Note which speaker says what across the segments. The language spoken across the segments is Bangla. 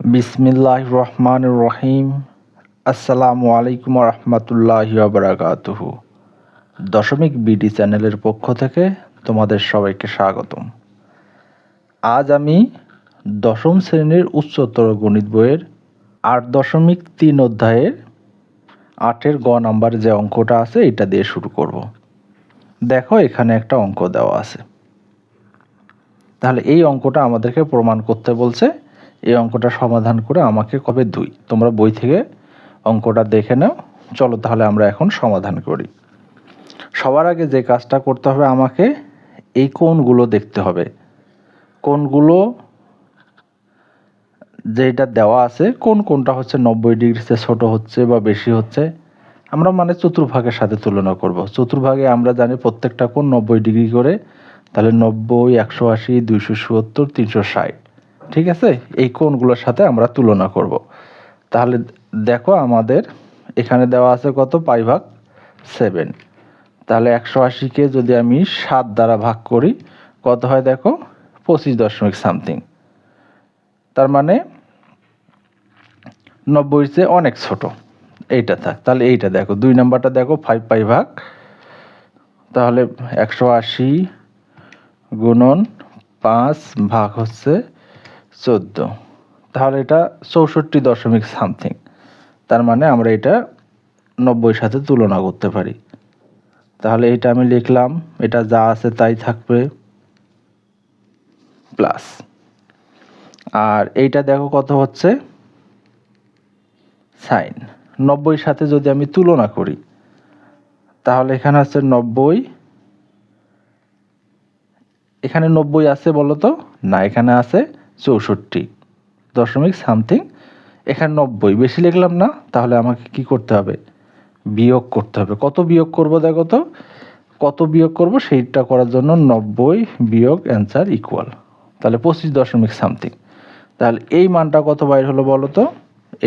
Speaker 1: বিসমিল্লাহ রহমান রহিম আসসালামু আলাইকুম রহমতুল্লাহ বারাকাতুহু দশমিক বিডি চ্যানেলের পক্ষ থেকে তোমাদের সবাইকে স্বাগতম। আজ আমি দশম শ্রেণির উচ্চতর গণিত বইয়ের আট দশমিক তিন অধ্যায়ের আটের গ নাম্বার যে অঙ্কটা আছে, এটা দিয়ে শুরু করব। দেখো, এখানে একটা অঙ্ক দেওয়া আছে। তাহলে এই অঙ্কটা আমাদেরকে প্রমাণ করতে বলছে এই অঙ্কটা সমাধান করে আমাকে কবে দুই? তোমরা বই থেকে অঙ্কটা দেখে নাও। চলো তাহলে আমরা এখন সমাধান করি। সবার আগে যে কাজটা করতে হবে আমাকে এই কোণগুলো দেখতে হবে। কোণগুলো যেটা দেওয়া আছে, কোন কোনটা হচ্ছে নব্বই ডিগ্রিতে ছোট হচ্ছে বা বেশি হচ্ছে, আমরা মানে চতুর্ভাগের সাথে তুলনা করব। চতুর্ভাগে আমরা জানি প্রত্যেকটা কোন নব্বই ডিগ্রি করে, তাহলে নব্বই, একশো আশি, দুইশো সত্তর, তিনশো ষাট। ঠিক আছে? এই কোণগুলোর সাথে আমরা তুলনা করব। তাহলে দেখো আমাদের এখানে দেওয়া আছে কত? পাই ভাগ সেভেন। তাহলে একশো আশিকে যদি আমি সাত দ্বারা ভাগ করি, কত হয় দেখো? পঁচিশ দশমিক সামথিং। তার মানে নব্বই চেয়ে অনেক ছোট। এইটা থাক। তাহলে এইটা দেখো। দুই নাম্বারটা দেখো ফাইভ পাই ভাগ। তাহলে একশো আশি গুণন পাঁচ ভাগ হচ্ছে চোদ্দ। তাহলে এটা চৌষট্টি দশমিক সামথিং। তার মানে আমরা এটা নব্বই সাথে তুলনা করতে পারি। তাহলে এটা আমি লিখলাম, এটা যা আছে তাই থাকবে প্লাস। আর এইটা দেখো কত হচ্ছে? সাইন। নব্বই সাথে যদি আমি তুলনা করি, তাহলে এখানে আছে নব্বই। এখানে নব্বই আছে বলো তো না, এখানে আছে চৌষট্টি দশমিক সামথিং, এখানে নব্বই। বেশি লিখলাম না, তাহলে আমাকে কি করতে হবে? বিয়োগ করতে হবে। কত বিয়োগ করব দেখো তো? কত বিয়োগ করব? সেইটা করার জন্য নব্বই বিয়োগ অ্যান্সার ইকুয়াল তাহলে পঁচিশ দশমিক সামথিং। তাহলে এই মানটা কত বাইর হলো বলো তো?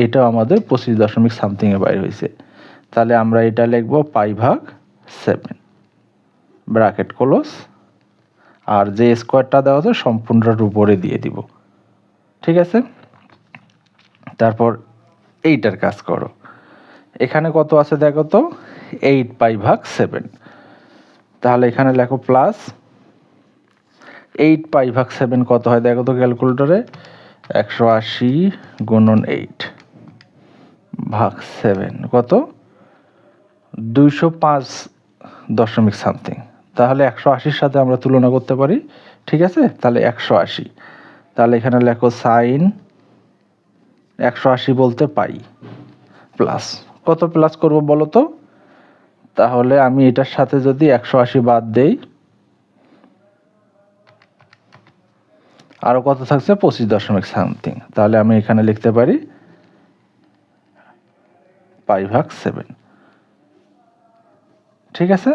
Speaker 1: এইটাও আমাদের পঁচিশ দশমিক সামথিংয়ে বাইর হয়েছে। তাহলে আমরা এটা লিখব পাই ভাগ সেভেন। Bracket close. আর যে স্কোয়ারটা দেওয়া আছে, সম্পূর্ণটার উপরে দিয়ে দিব। ঠিক আছে? তারপর এইটার কাজ করো। এখানে কত আছে দেখো তো? এইট পাই ভাগ সেভেন তাহলে এখানে লেখো প্লাস এইট পাই ভাগ সেভেন কত হয় দেখো তো ক্যালকুলেটরে একশো আশি গুণন এইট ভাগ সেভেন কত? দুইশো পাঁচ দশমিক সামথিং তাহলে একশো আশির সাথে আমরা তুলনা করতে পারি। ঠিক আছে? তাহলে একশো আশি। তাহলে এখানে লেখো সাইন একশো আশি বলতে পাই। প্লাস। কত প্লাস করব বলো তো? তাহলে আমি এটার সাথে যদি একশো আশি বাদ দেই আরও কত থাকছে? পঁচিশ দশমিক সামথিং। তাহলে আমি এখানে লিখতে পারি পাই ভাগ সেভেন। ঠিক আছে?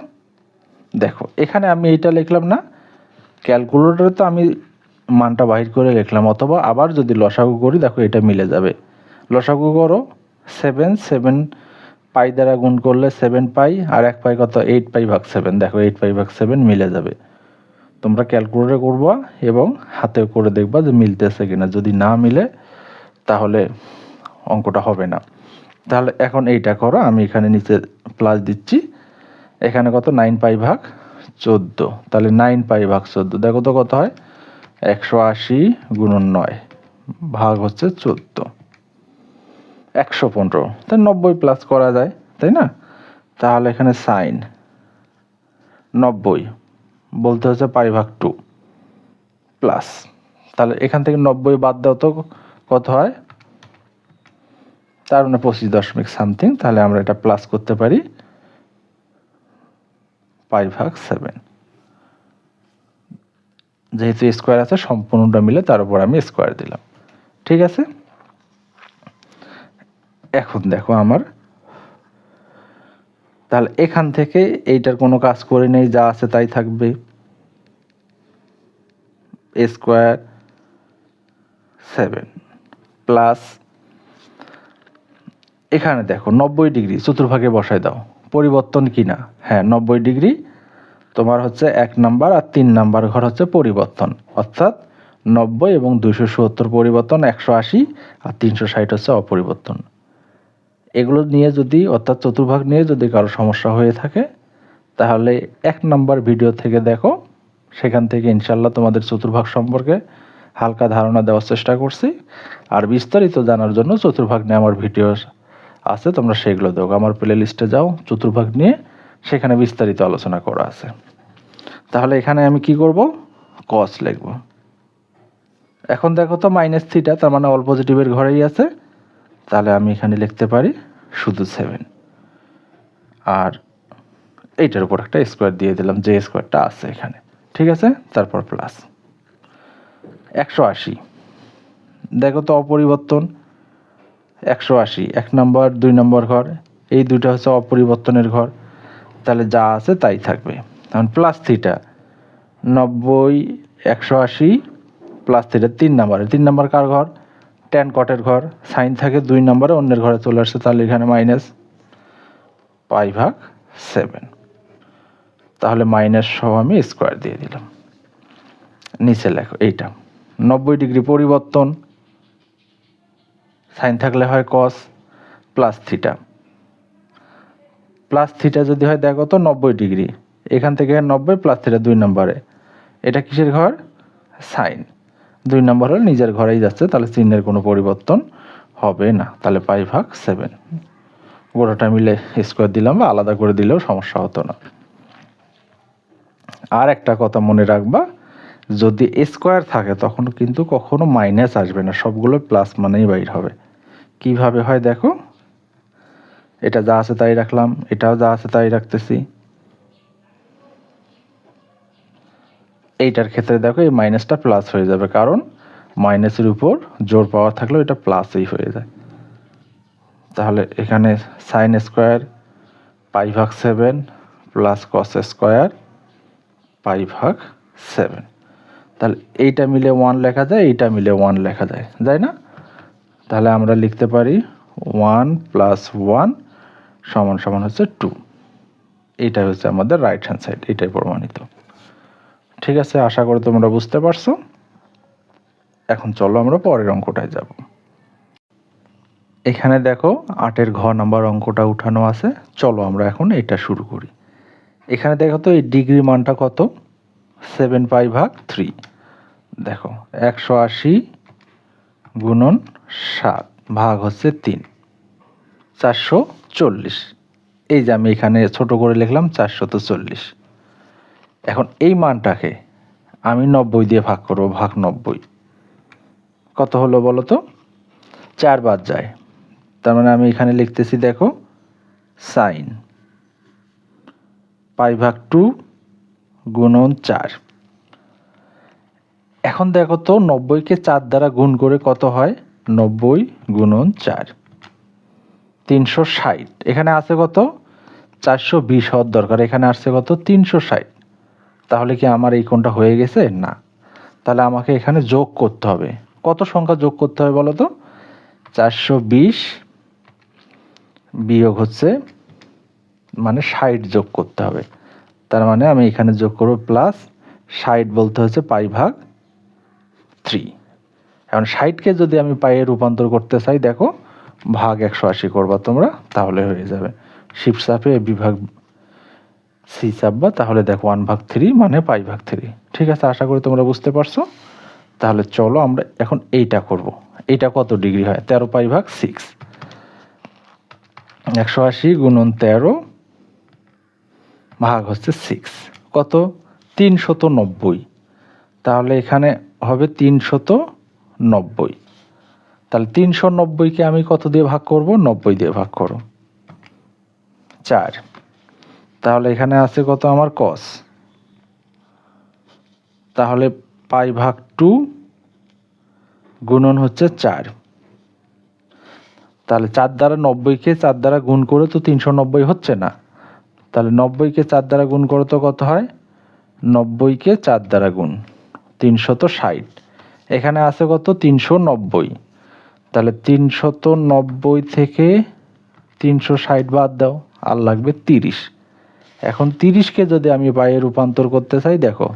Speaker 1: দেখো, এখানে আমি এইটা লিখলাম না। ক্যালকুলেটরে তো আমি মানটা বাহির করে লিখলাম, অথবা আবার যদি লসাগু করি, দেখো এটা মিলে যাবে। লসাগু করো সেভেন সেভেন পাই দ্বারা গুণ করলে সেভেন পাই আর এক পাই কত? এইট পাই ভাগ সেভেন দেখো এইট পাই ভাগ সেভেন মিলে যাবে। তোমরা ক্যালকুলেটরে করবা এবং হাতে করে দেখবা যে মিলতেছে কিনা। যদি না মিলে, তাহলে অঙ্কটা হবে না। তাহলে এখন এইটা করো, আমি এখানে নিচে প্লাস দিচ্ছি। এখানে কত? নাইন পাই ভাগ চোদ্দ। তাহলে নাইন পাই ভাগ চোদ্দ। দেখো তো কত হয়? একশো আশি গুণন নয়, ভাগ হচ্ছে চোদ্দ। একশো পনেরো। তাই নব্বই প্লাস করা যায়, তাই না? তাহলে এখানে সাইন নব্বই, বলতে হচ্ছে পাই ভাগ টু প্লাস তাহলে এখান থেকে নব্বই বাদ দাও তো, কত হয়? তার মানে পঁচিশ দশমিক সামথিং তাহলে আমরা এটা প্লাস করতে পারি, পাই ভাগ সেভেন যেহেতু স্কোয়ার আছে, সম্পূর্ণটা মিলে তার উপর আমি স্কোয়ার দিলাম। ঠিক আছে? এখন দেখো আমার। তাহলে এখান থেকে এইটার কোনো কাজ করে নেই, যা আছে তাই থাকবে। স্কোয়ার সেভেন প্লাস এখানে দেখো নব্বই ডিগ্রি, চতুর্ভাগে বসায় দাও। পরিবর্তন কি না? হ্যাঁ নব্বই ডিগ্রি তোমার হচ্ছে এক নাম্বার আর তিন নাম্বার ঘর হচ্ছে পরিবর্তন। অর্থাৎ নব্বই এবং দুশো সত্তর পরিবর্তন, একশো আশি আর তিনশো ষাট হচ্ছে অপরিবর্তন। এগুলো নিয়ে যদি, অর্থাৎ চতুর্ভাগ নিয়ে যদি কারও সমস্যা হয়ে থাকে, তাহলে এক নাম্বার ভিডিও থেকে দেখো। সেখান থেকে ইনশাল্লাহ তোমাদের চতুর্ভাগ সম্পর্কে হালকা ধারণা দেওয়ার চেষ্টা করছি। আর বিস্তারিত জানার জন্য চতুর্ভাগ নিয়ে আমার ভিডিও আছে, তোমরা সেগুলো দেখো। আমার প্লে লিস্টে যাও, চতুর্ভাগ নিয়ে, সেখানে বিস্তারিত আলোচনা করা আছে। তাহলে এখানে আমি কি করব? কস লিখব। এখন দেখো তো মাইনাস থ্রিটা তার মানে অল পজিটিভের ঘরেই আছে। তাহলে আমি এখানে লিখতে পারি শুধু সেভেন আর এইটার উপর একটা স্কোয়ার দিয়ে দিলাম, যে স্কোয়ারটা আছে এখানে। ঠিক আছে? তারপর প্লাস একশো আশি। দেখো তো অপরিবর্তন। একশো আশি, এক নম্বর দুই নম্বর ঘর। এই দুইটা হচ্ছে অপরিবর্তনের ঘর। তাহলে যা আছে তাই থাকবে। তখন প্লাস থ্রিটা নব্বই, একশো আশি প্লাস থ্রিটা তিন নাম্বারে তিন নাম্বার কার ঘর? টেন কটের ঘর। সাইন থাকে দুই নম্বরে অন্যের ঘরে চলে আসছে তাহলে এখানে মাইনাস পাই ভাগ সেভেন তাহলে মাইনাস সহ আমি স্কোয়ার দিয়ে দিলাম। নিচে লেখো এইটা। নব্বই ডিগ্রি পরিবর্তন। সাইন থাকলে হয় cos plus theta plus theta যদি হয়, দেখো তো নব্বই ডিগ্রি এখান থেকে নব্বই প্লাস থিটা দুই নম্বরে। এটা কিসের ঘর? সাইন। দুই নম্বর হলে নিজের ঘরেই যাচ্ছে, তাহলে চিহ্নের কোনো পরিবর্তন হবে না। তাহলে পাই ভাগ সেভেন গোটাটা মিলে স্কোয়ার দিলাম বা আলাদা করে দিলেও সমস্যা হতো না। আর একটা কথা মনে রাখবা, যদি স্কোয়ার থাকে তখন কিন্তু কখনো মাইনাস আসবে না, সবগুলো প্লাস মানেই বাইর হবে। কীভাবে হয় দেখো? এটা যা আছে তাই রাখলাম, এটাও যা আছে তাই রাখতেছি। এইটার ক্ষেত্রে দেখো এই মাইনাসটা প্লাস হয়ে যাবে, কারণ মাইনাসের উপর জোর পাওয়ার থাকলেও এটা প্লাসই হয়ে যায়। তাহলে এখানে সাইন স্কোয়ার পাই ভাগ seven plus cos square pi ভাগ সেভেন তাহলে এইটা মিলে ওয়ান লেখা যায়, এইটা মিলে ওয়ান লেখা যায় যায় না? তাহলে আমরা লিখতে পারি ওয়ান প্লাস ওয়ান সমান সমান হচ্ছে টু এইটা হচ্ছে আমাদের রাইট হ্যান্ড সাইড এটাই প্রমাণিত। ঠিক আছে, আশা করি তোমরা বুঝতে পারছ। এখন চলো আমরা পরের অঙ্কটায় যাব। এখানে দেখো, আটের ঘ নাম্বার অঙ্কটা উঠানো আছে। চলো আমরা এখন এটা শুরু করি। এখানে দেখো তো, এই ডিগ্রি মানটা কত? সেভেন পাই ভাগ থ্রি। দেখো, একশো আশি গুণন সাত ভাগ হচ্ছে তিন। চারশো চল্লিশ। এই যে আমি এখানে ছোট করে লিখলাম চারশত চল্লিশ। এখন এই মানটাকে আমি নব্বই দিয়ে ভাগ করব, ভাগ নব্বই। কত হলো বলো তো? চার বাদ যায়। তার মানে আমি এখানে লিখতেছি, দেখো সাইন পাই ভাগ টু গুণন চার। এখন দেখো তো, নব্বইকে চার দ্বারা গুণ করে কত হয়? নব্বই গুণন চার। তিনশো ষাট। এখানে আছে কত? চারশো বিশ হওয়ার দরকার। এখানে আসছে কত? তিনশো ষাট। তাহলে কি আমার এই কোনটা হয়ে গেছে? না। তাহলে আমাকে এখানে যোগ করতে হবে। কত সংখ্যা যোগ করতে হবে বলো তো? চারশো বিশ বিয়োগ হচ্ছে মানে ষাট যোগ করতে হবে। তার মানে আমি এখানে যোগ করব প্লাস ষাট বলতে হচ্ছে পাই ভাগ থ্রি এখন ষাটকে যদি আমি পায়ে রূপান্তর করতে চাই, দেখো, ভাগ একশো আশি করবা তোমরা, তাহলে হয়ে যাবে। শিব চাপে বিভাগ সি চাপবা তাহলে দেখো ওয়ান ভাগ থ্রি মানে পাই ভাগ থ্রি ঠিক আছে, আশা করি তোমরা বুঝতে পারছ? তাহলে চলো আমরা এখন এইটা করব। এইটা কত ডিগ্রি হয়? তেরো পাই ভাগ সিক্স একশো আশি গুণন তেরো ভাগ হচ্ছে সিক্স কত? তিনশত নব্বই। তাহলে এখানে হবে তিনশত নব্বই। তাহলে তিনশো নব্বইকে আমি কত দিয়ে ভাগ করব? নব্বই দিয়ে ভাগ করো চার। তাহলে এখানে আছে কত আমার কস তাহলে পাই ভাগ টু গুণন হচ্ছে চার। তাহলে চার দ্বারা নব্বইকে চার দ্বারা গুণ করে তো তিনশো নব্বই হচ্ছে না। তাহলে নব্বইকে চার দ্বারা গুণ করে তো কত হয়? নব্বইকে চার দ্বারা গুণ, তিনশত ষাট। এখানে আছে কত? তিনশো নব্বই। তাহলে তিনশত নব্বই থেকে তিনশো ষাট বাদ দাও, আর লাগবে তিরিশ। এখন তিরিশকে যদি আমি পায়ে রূপান্তর করতে চাই, দেখো,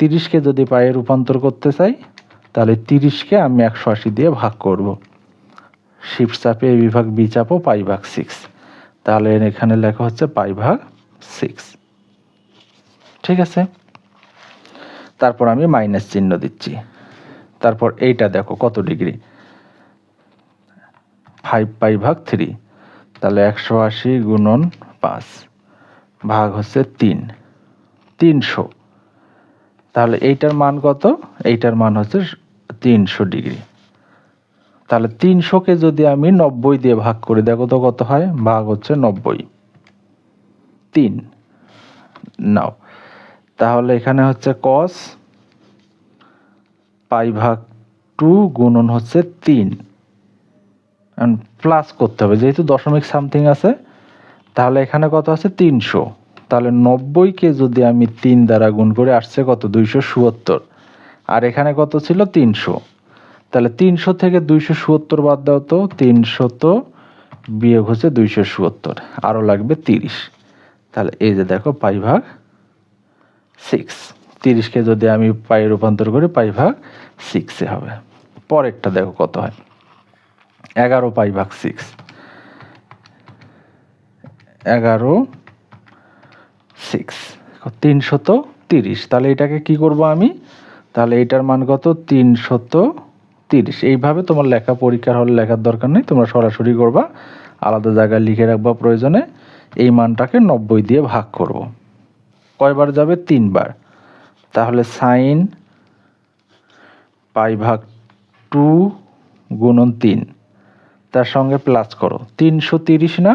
Speaker 1: তিরিশকে যদি পায়ে রূপান্তর করতে চাই, তাহলে তিরিশকে আমি একশো আশি দিয়ে ভাগ করব। শিফট চাপে এ বিভাগ বি চাপও পাই ভাগ সিক্স তাহলে এখানে লেখা হচ্ছে পাই ভাগ সিক্স ঠিক আছে? তারপর আমি মাইনাস চিহ্ন দিচ্ছি। তারপর এইটা দেখো কত ডিগ্রি ফাইভ পাই ভাগ থ্রি তাহলে একশো আশি গুণন পাঁচ। ভাগ হচ্ছে তিন। তিনশো। তাহলে এইটার মান কত? এইটার মান হচ্ছে তিনশো ডিগ্রি। তাহলে তিনশোকে যদি আমি নব্বই দিয়ে ভাগ করি, দেখো তো কত হয়? ভাগ হচ্ছে নব্বই। তিন। নাও। তাহলে এখানে হচ্ছে কস পাই ভাগ টু গুণন হচ্ছে তিন। প্লাস করতে হবে, যেহেতু দশমিক সামথিং আছে তাহলে এখানে কত আছে? তিনশো। তাহলে নব্বইকে যদি আমি তিন দ্বারা গুণ করে, আসছে কত? দুইশো সুয়াত্তর আর এখানে কত ছিল? তিনশো। তাহলে তিনশো থেকে দুইশো সুয়াত্তর বাদ দাও তো। তিনশো তো বিয়োগ হচ্ছে দুইশো সুয়াত্তর আরও লাগবে তিরিশ। তাহলে এই যে দেখো, পাই ভাগ সিক্স। তিরিশকে যদি আমি পায়ে রূপান্তর করি, পাই ভাগ সিক্সে হবে। পরেরটা দেখো কত হয়। এগারো পাই ভাগ সিক্স। এগারো সিক্স তিনশত তিরিশ। তাহলে এটাকে কি করব আমি? তাহলে এটার মান কত? তিনশত তিরিশ। এইভাবে তোমার লেখা পরীক্ষার হলে লেখার দরকার নেই, তোমরা সরাসরি করবা, আলাদা জায়গায় লিখে রাখবা প্রয়োজনে, এই মানটাকে নব্বই দিয়ে ভাগ করব। কয়বার যাবে? তিনবার। তাহলে সাইন পাই ভাগ টু গুণন তিন, তার সঙ্গে প্লাস করো। তিনশো তিরিশ না?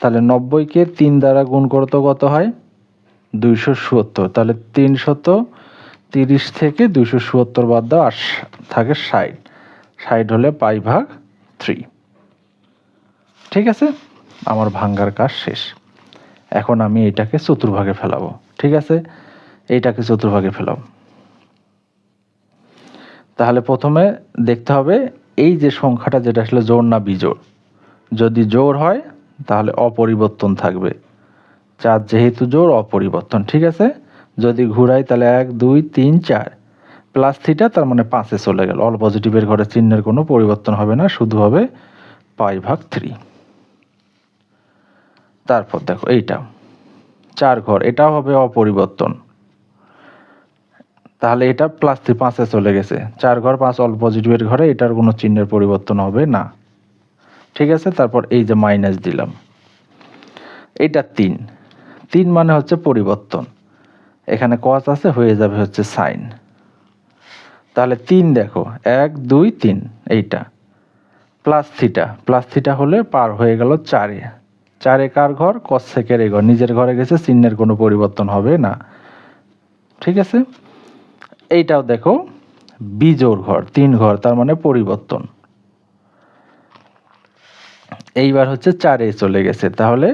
Speaker 1: তাহলে নব্বইকে তিন দ্বারা গুণ করো তো কত হয়? দুইশো সত্তর। তাহলে তিনশত তিরিশ থেকে দুইশো সত্তর বাদ দাও, আর থাকে ষাট। ষাট হলে পাই ভাগ থ্রি ঠিক আছে? আমার ভাঙ্গার কাজ শেষ। এখন আমি এটাকে চতুর্ভাগে ফেলাবো। ঠিক আছে? এইটাকে চতুর্ভাগে ফেলাবো। তাহলে প্রথমে দেখতে হবে, এই যে সংখ্যাটা যেটা আসলে জোর না বিজোড়। যদি জোর হয় তাহলে অপরিবর্তন থাকবে। চার যেহেতু জোর অপরিবর্তন, ঠিক আছে? যদি ঘুরাই তাহলে এক, দুই, তিন, চার। প্লাস থিটা তার মানে পাঁচে চলে গেল। অল পজিটিভের ঘরে চিহ্নের কোনো পরিবর্তন হবে না, শুধু হবে পাই ভাগ থ্রি। তারপর দেখো, এইটা। চার ঘর, এটাও হবে অপরিবর্তন। তাহলে এটা প্লাস থ্রি পাঁচে চলে গেছে। চার ঘর, পাঁচ অল পজিটিভের ঘরে এটার কোনো চিহ্নের পরিবর্তন হবে না। ঠিক আছে? তারপর এই যে মাইনাস দিলাম। এইটা তিন। তিন মানে হচ্ছে পরিবর্তন। এখানে কস আছে, হয়ে যাবে হচ্ছে সাইন তাহলে তিন দেখো, এক, দুই, তিন, এইটা। প্লাস থিটা প্লাস থিটা হলে পার হয়ে গেল চারে। চারে কার ঘর? কস সেকের ঘর। নিজের ঘরে গেছে, চিহ্নের কোনো পরিবর্তন হবে না। ঠিক আছে? এইটাও দেখো বিজোর ঘর, তিন ঘর, তার মানে পরিবর্তন। এইবার হচ্ছে চারে চলে গেছে। তাহলে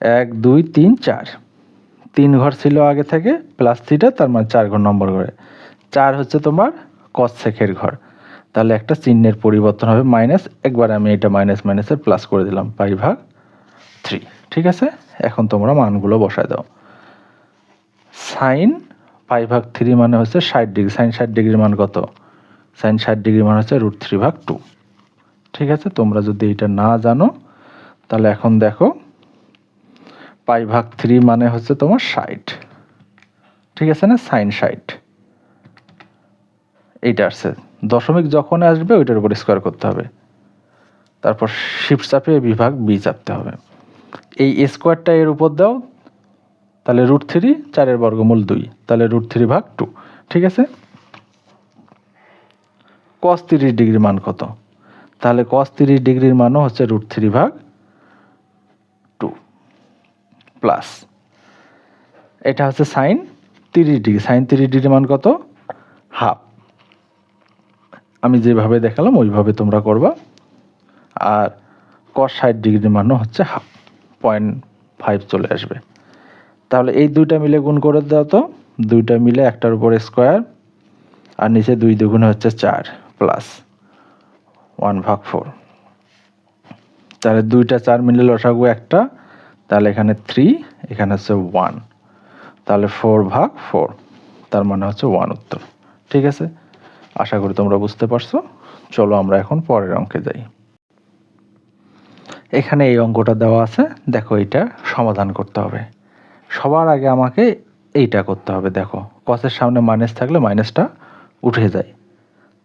Speaker 1: এক, দুই, তিন, চার। তিন ঘর ছিল আগে থেকে প্লাস থ্রিটা তার মানে চার ঘর নম্বর ঘরে। চার হচ্ছে তোমার কসেকের ঘর। তাহলে একটা চিহ্নের পরিবর্তন হবে মাইনাস একবার আমি এটা মাইনাস মাইনাসের প্লাস করে দিলাম, পাই ভাগ থ্রি ঠিক আছে? এখন তোমরা মানগুলো বসায় দাও। সাইন পাই ভাগ থ্রি মানে হচ্ছে ষাট ডিগ্রি সাইন ষাট ডিগ্রির মান কত? সাইন ষাট ডিগ্রি মানে হচ্ছে রুট থ্রি ভাগ টু ঠিক আছে? তোমরা যদি এটা না জানো, তাহলে এখন দেখো, পাই ভাগ থ্রি মানে হচ্ছে তোমার ষাট। ঠিক আছে না? সাইন ষাট। এইটা আসছে। দশমিক যখন আসবে, ওইটার উপর স্কোয়ার করতে হবে। তারপর শিফট চাপে বিভাগ বি চাপতে হবে। এই স্কোয়ারটা এর উপর দাও, তাহলে রুট থ্রি চারের বর্গমূল দুই। তাহলে রুট থ্রি ভাগ টু ঠিক আছে? কস তিরিশ ডিগ্রির মান কত? তাহলে কস তিরিশ ডিগ্রির মানও হচ্ছে রুট থ্রি ভাগ টু প্লাস এটা হচ্ছে সাইন তিরিশ ডিগ্রি। সাইন তিরিশ ডিগ্রি মান কত? হাফ আমি যেভাবে দেখালাম, ওইভাবে তোমরা করবা। আর কস ষাট ডিগ্রির মানও হচ্ছে হাফ পয়েন্ট ফাইভ চলে আসবে। তাহলে এই দুইটা মিলে গুণ করে দাও তো। দুইটা মিলে একটার উপর স্কোয়ার আর নিচে দুই দুগুণে হচ্ছে চার প্লাস ওয়ান ভাগ ফোর। তাহলে দুইটা চার মিলে লসাগু একটা, তাহলে এখানে থ্রি এখানে হচ্ছে ওয়ান তাহলে ফোর ভাগ ফোর তার মানে হচ্ছে ওয়ান উত্তর। ঠিক আছে? আশা করি তোমরা বুঝতে পারছ। চলো আমরা এখন পরের অঙ্কে যাই। এখানে এই অঙ্কটা দেওয়া আছে। দেখো এটা সমাধান করতে হবে। সবার আগে আমাকে এইটা করতে হবে, দেখো। কসের সামনে মাইনাস থাকলে মাইনাসটা উঠে যায়।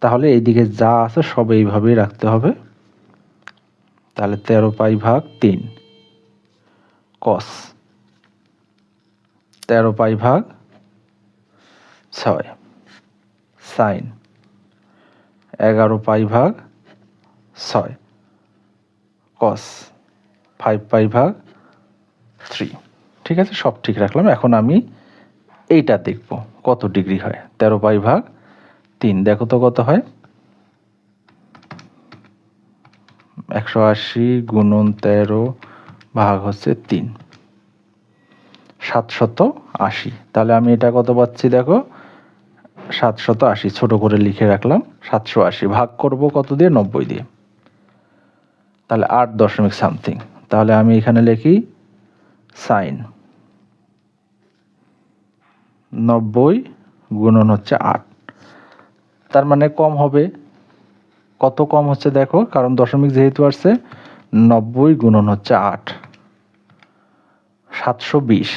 Speaker 1: তাহলে এইদিকে যা আছে সব এইভাবেই রাখতে হবে। তাহলে তেরো পাই ভাগ তিন। কস। তেরো পাই ভাগ ছয়। সাইন। এগারো পাই ভাগ ছয়। কস। ফাইভ পাই ভাগ থ্রি। ঠিক আছে? সব ঠিক রাখলাম। এখন আমি এইটা দেখব কত ডিগ্রি হয়। তেরো পাই ভাগ তিন, দেখো তো কত হয়? একশো আশি গুণন তেরো ভাগ হচ্ছে তিন। সাতশত আশি। তাহলে আমি এটা কত পাচ্ছি দেখো? সাতশত আশি, ছোট করে লিখে রাখলাম, সাতশো আশি। ভাগ করব কত দিয়ে? নব্বই দিয়ে। তাহলে আট দশমিক সামথিং। তাহলে আমি এখানে লিখি সাইন। নব্বই গুণন হচ্ছে আট। তার মানে কম হবে। কত কম হচ্ছে দেখো, কারণ দশমিক যেহেতু আসছে, নব্বই গুণন হচ্ছে আট। সাতশো বিশ।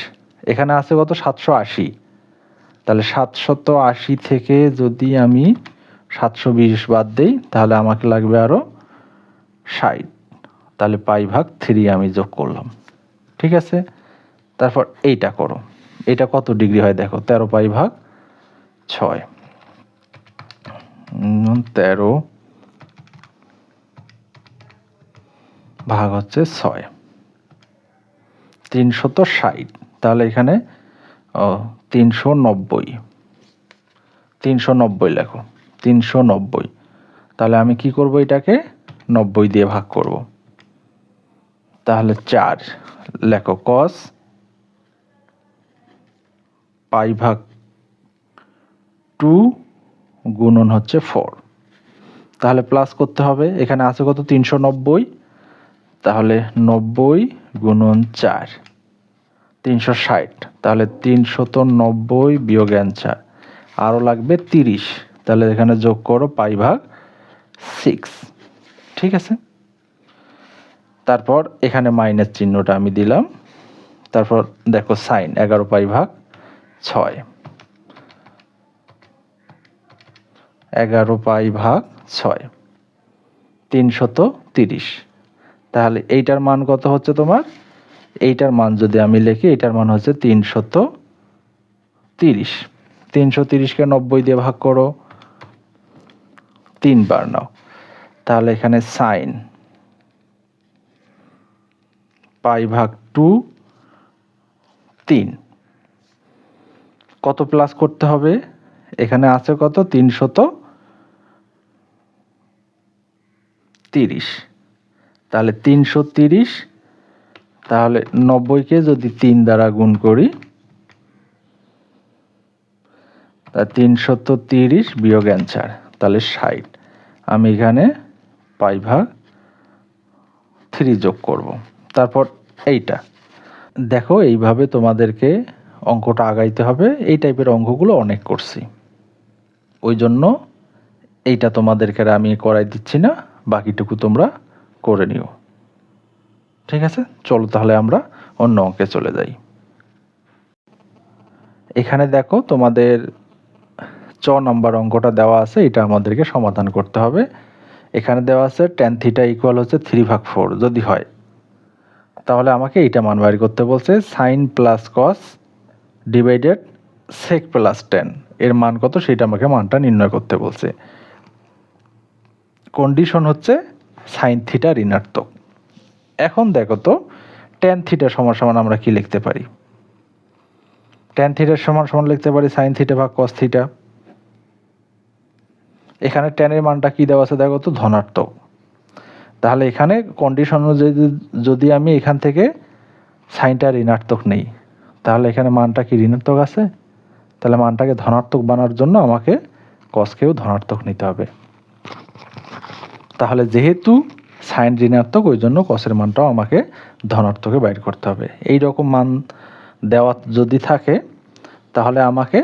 Speaker 1: এখানে আছে কত? সাতশো আশি। তাহলে সাতশত আশি থেকে যদি আমি সাতশো বিশ বাদ দিই, তাহলে আমাকে লাগবে আরও ষাট। তাহলে পাই ভাগ থ্রি আমি যোগ করলাম। ঠিক আছে? তারপর এইটা করো। এটা কত ডিগ্রি হয় দেখো? তেরো পাই ভাগ ছয়। তেরো ভাগ হচ্ছে ছয়। তিনশত ষাট। তাহলে এখানে, ও তিনশো নব্বই তিনশো নব্বই লেখো। তিনশো নব্বই তাহলে আমি কি করব এটাকে? নব্বই দিয়ে ভাগ করব। তাহলে চার। লেখো কস পাই ভাগ টু গুণন হচ্ছে ফোর তাহলে প্লাস করতে হবে, এখানে আছে কত? তিনশো নব্বই। তাহলে নব্বই গুণন চার, তিনশো ষাট। তাহলে তিনশত নব্বই বিয়োগ অ্যান্সার আরও লাগবে তিরিশ। তাহলে এখানে যোগ করো পাই ভাগ সিক্স ঠিক আছে? তারপর এখানে মাইনাস চিহ্নটা আমি দিলাম। তারপর দেখো সাইন এগারো পাই ভাগ ছয়। এগারো পাই ভাগ ছয়। তিনশত তিরিশ। তাহলে এইটার মান কত হচ্ছে তোমার? এইটার মান যদি আমি লিখি, এইটার মান হচ্ছে তিনশত তিরিশ। তিনশো তিরিশকে নব্বই দিয়ে ভাগ করো। তিনবার নাও। তাহলে এখানে সাইন পাই ভাগ টু তিন। কত প্লাস করতে হবে? এখানে আছে কত? তিনশত তিরিশ। তাহলে তিনশো তিরিশ, তাহলে নব্বইকে যদি তিন দ্বারা গুণ করি, তা তিনশত তিরিশ বিয়োগ অ্যান্সার, তাহলে ষাট। আমি এখানে পাই ভাগ থ্রি যোগ করব। তারপর এইটা। দেখো, এইভাবে তোমাদেরকে অঙ্কটা আগাইতে হবে। এই টাইপের অঙ্কগুলো অনেক করছি। ওই জন্য এইটা তোমাদেরকে আমি করাই দিচ্ছি না। বাকিটুকু তোমরা করে নিও। ঠিক আছে? চলো তাহলে আমরা অন্য অঙ্কে চলে যাই। এখানে দেখো তোমাদের চ নাম্বার অঙ্কটা দেওয়া আছে, এটা আমাদেরকে সমাধান করতে হবে। এখানে দেওয়া আছে টেন থিটা ইকুয়াল হচ্ছে থ্রি ভাগ ফোর যদি হয়। তাহলে আমাকে এইটা মান বাইর করতে বলছে sine plus cos divided sec plus tan এর মান কত? সেটা আমাকে মানটা নির্ণয় করতে বলছে। কন্ডিশন হচ্ছে সাইন থিটা ঋণাত্মক। এখন দেখো তো টেন থিটা সমান সমান আমরা কি লিখতে পারি? টেন থিটার সমান সমান লিখতে পারি সাইন থিটা ভাগ কস থিটা এখানে টেনের মানটা কি দেওয়া আছে দেখো তো, ধনাত্মক। তাহলে এখানে কন্ডিশন অনুযায়ী যদি আমি এখান থেকে সাইনটা ঋণাত্মক নেই, তাহলে এখানে মানটা কি ঋণাত্মক আছে? তাহলে মানটাকে ধনাত্মক বানার জন্য আমাকে কসকেও ধনাত্মক নিতে হবে। তাহলে যেহেতু সাইন ঋণাত্মক, ওই জন্য কসের মানটাও আমাকে ধনাত্মকে বাইর করতে হবে। এই রকম মান দেওয়া যদি থাকে, তাহলে আমাকে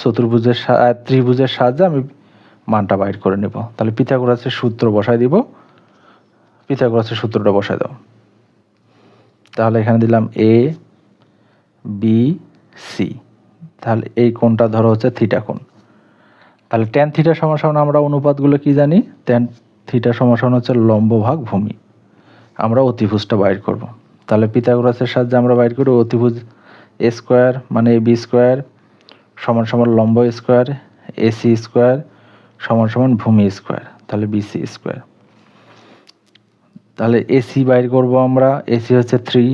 Speaker 1: চতুর্ভুজের ত্রিভুজের সাহায্যে আমি মানটা বাইর করে নেব। তাহলে পিথাগোরাসের সূত্র বসাই দিব। পিথাগোরাসের সূত্রটা বসাই দাও। তাহলে এখানে দিলাম এ বি সি তাহলে এই কোণটা ধরো হচ্ছে থিটা কোণ। তাহলে টেন থিটা সমান সমান আমরা অনুপাতগুলো কি জানি? ট্যান থিটা সমান হচ্ছে লম্ব ভাগ ভূমি। আমরা অতিভুজটা বাইর করব। তাহলে পিথাগোরাসের সাহায্যে আমরা বাইর করি অতিভুজ এ স্কোয়ার মানে এ বি স্কোয়ার সমান সমান লম্ব স্কোয়ার এসি স্কোয়ার সমান সমান ভূমি স্কোয়ার, তাহলে বিসি স্কোয়ার। তাহলে এসি বাইর করব আমরা এসি হচ্ছে থ্রি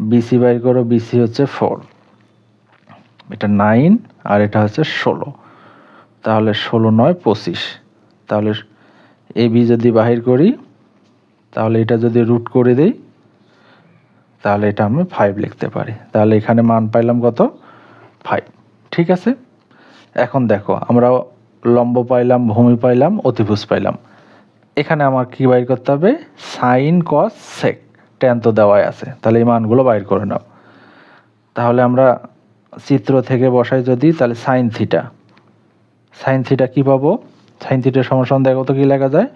Speaker 1: বিসি বাইর করো বিসি হচ্ছে ফোর। এটা নাইন আর এটা হচ্ছে ষোলো। তাহলে ষোলো নয় পঁচিশ। তাহলে এ বি যদি বাহির করি, তাহলে এটা যদি রুট করে দেই, তাহলে এটা আমি ফাইভ লিখতে পারি। তাহলে এখানে মান পাইলাম কত? ফাইভ ঠিক আছে? এখন দেখো, আমরা লম্ব পাইলাম, ভূমি পাইলাম, অতিভুজ পাইলাম। এখানে আমার কি বাইর করতে হবে? সাইন কস সেক ট্যান তো দেওয়াই আছে। তাহলে এই মানগুলো বাইর করে নাও। তাহলে আমরা চিত্র থেকে বসাই যদি, তাহলে সাইন থিটা সাইন থিটা কী পাবো? সাইন থিটার সমস্যা দেখো তো কী লেখা যায়?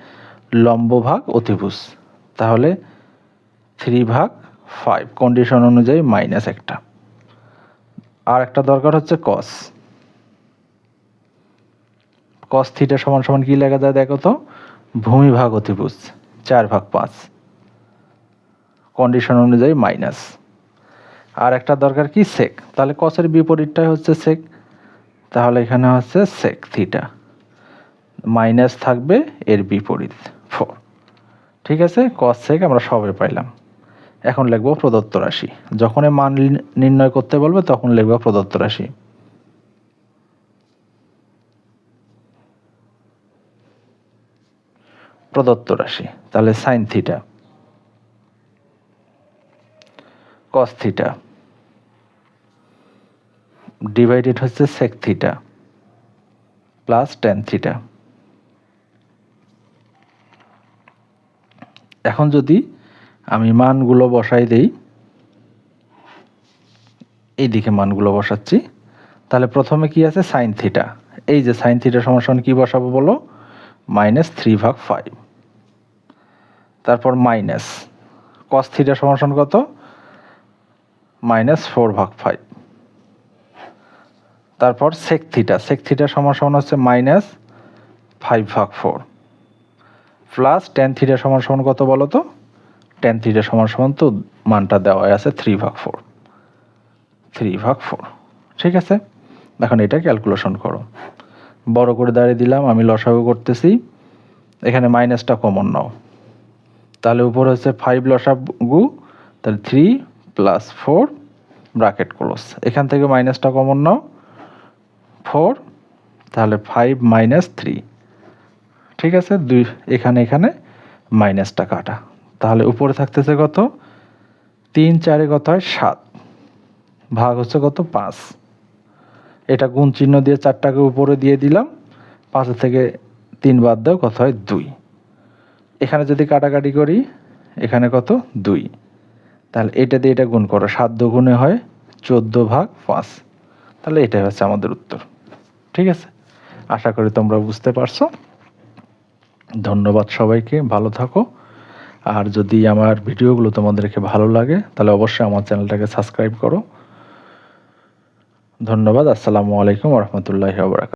Speaker 1: লম্ব ভাগ অতিভুজ। তাহলে থ্রি ভাগ ফাইভ কন্ডিশন অনুযায়ী মাইনাস একটা। আর একটা দরকার হচ্ছে কস কস থিটা সমান সমান কী লেখা যায় দেখো তো? ভূমি ভাগ অতিভুজ, চার ভাগ পাঁচ। কন্ডিশন অনুযায়ী মাইনাস আর একটা দরকার কি সেক তাহলে কসের বিপরীতটাই হচ্ছে সেক তাহলে এখানে হচ্ছে সেক থিটা। মাইনাস থাকবে এর বিপরীত ফোর ঠিক আছে? কস সেক আমরা সবে পাইলাম। এখন লিখব প্রদত্ত রাশি। যখন মান নির্ণয় করতে বলবে, তখন লিখব প্রদত্ত রাশি। প্রদত্ত রাশি। তাহলে sine theta cos theta divided হচ্ছে sec theta plus tan theta এখন যদি আমি মানগুলো বসাই দেই, এইদিকে মানগুলো বসাচ্ছি, তাহলে প্রথমে কি আছে? সাইন থিটা এই যে সাইন থিটা সমান কি বসাবো বলো? মাইনাস থ্রি ভাগ ফাইভ তারপর মাইনাস কস থিটা সমান কত? মাইনাস ফোর ভাগ ফাইভ তারপর সেক থিটা সেক থিটা সমান হচ্ছে মাইনাস ফাইভ ভাগ ফোর প্লাস টেন থিটা সমান সমান কত বলো তো? টেন থিটা সমান সমান তো মানটা দেওয়া আছে থ্রি ভাগ ফোর থ্রি ভাগ ফোর ঠিক আছে? এখন এটা ক্যালকুলেশন করো। বড় করে দাঁড়িয়ে দিলাম, আমি লসাগু করতেছি। এখানে মাইনাসটা কমন নাও। তাহলে উপরে হচ্ছে ফাইভ লসাগু, তাহলে three plus four bracket close এখান থেকে মাইনাসটা কমন নাও। ফোর তাহলে ফাইভ মাইনাস থ্রি ঠিক আছে, দুই, এখানে এখানে মাইনাসটা কাটা তাহলে উপরে থাকতেছে কত? তিন চারে কত হয় সাত। ভাগ হচ্ছে কত? পাঁচ। এটা গুণ চিহ্ন দিয়ে চারটাকে উপরে দিয়ে দিলাম। পাঁচের থেকে তিন বাদ দাও, কত হয়? দুই। এখানে যদি কাটাকাটি করি, এখানে কত? দুই। তাহলে এটা দিয়ে এটা গুণ করো, সাত গুণে হয় চোদ্দ ভাগ পাঁচ। তাহলে এটাই হচ্ছে আমাদের উত্তর। ঠিক আছে? আশা করি তোমরা বুঝতে পারছ। ধন্যবাদ সবাইকে, ভালো থাকো। আর যদি আমার ভিডিওগুলো তোমাদেরকে ভালো লাগে, তাহলে অবশ্যই আমার চ্যানেলটাকে সাবস্ক্রাইব করো। ধন্যবাদ, আসসালামু আলাইকুম রহমতুল্লাহ বরাকাত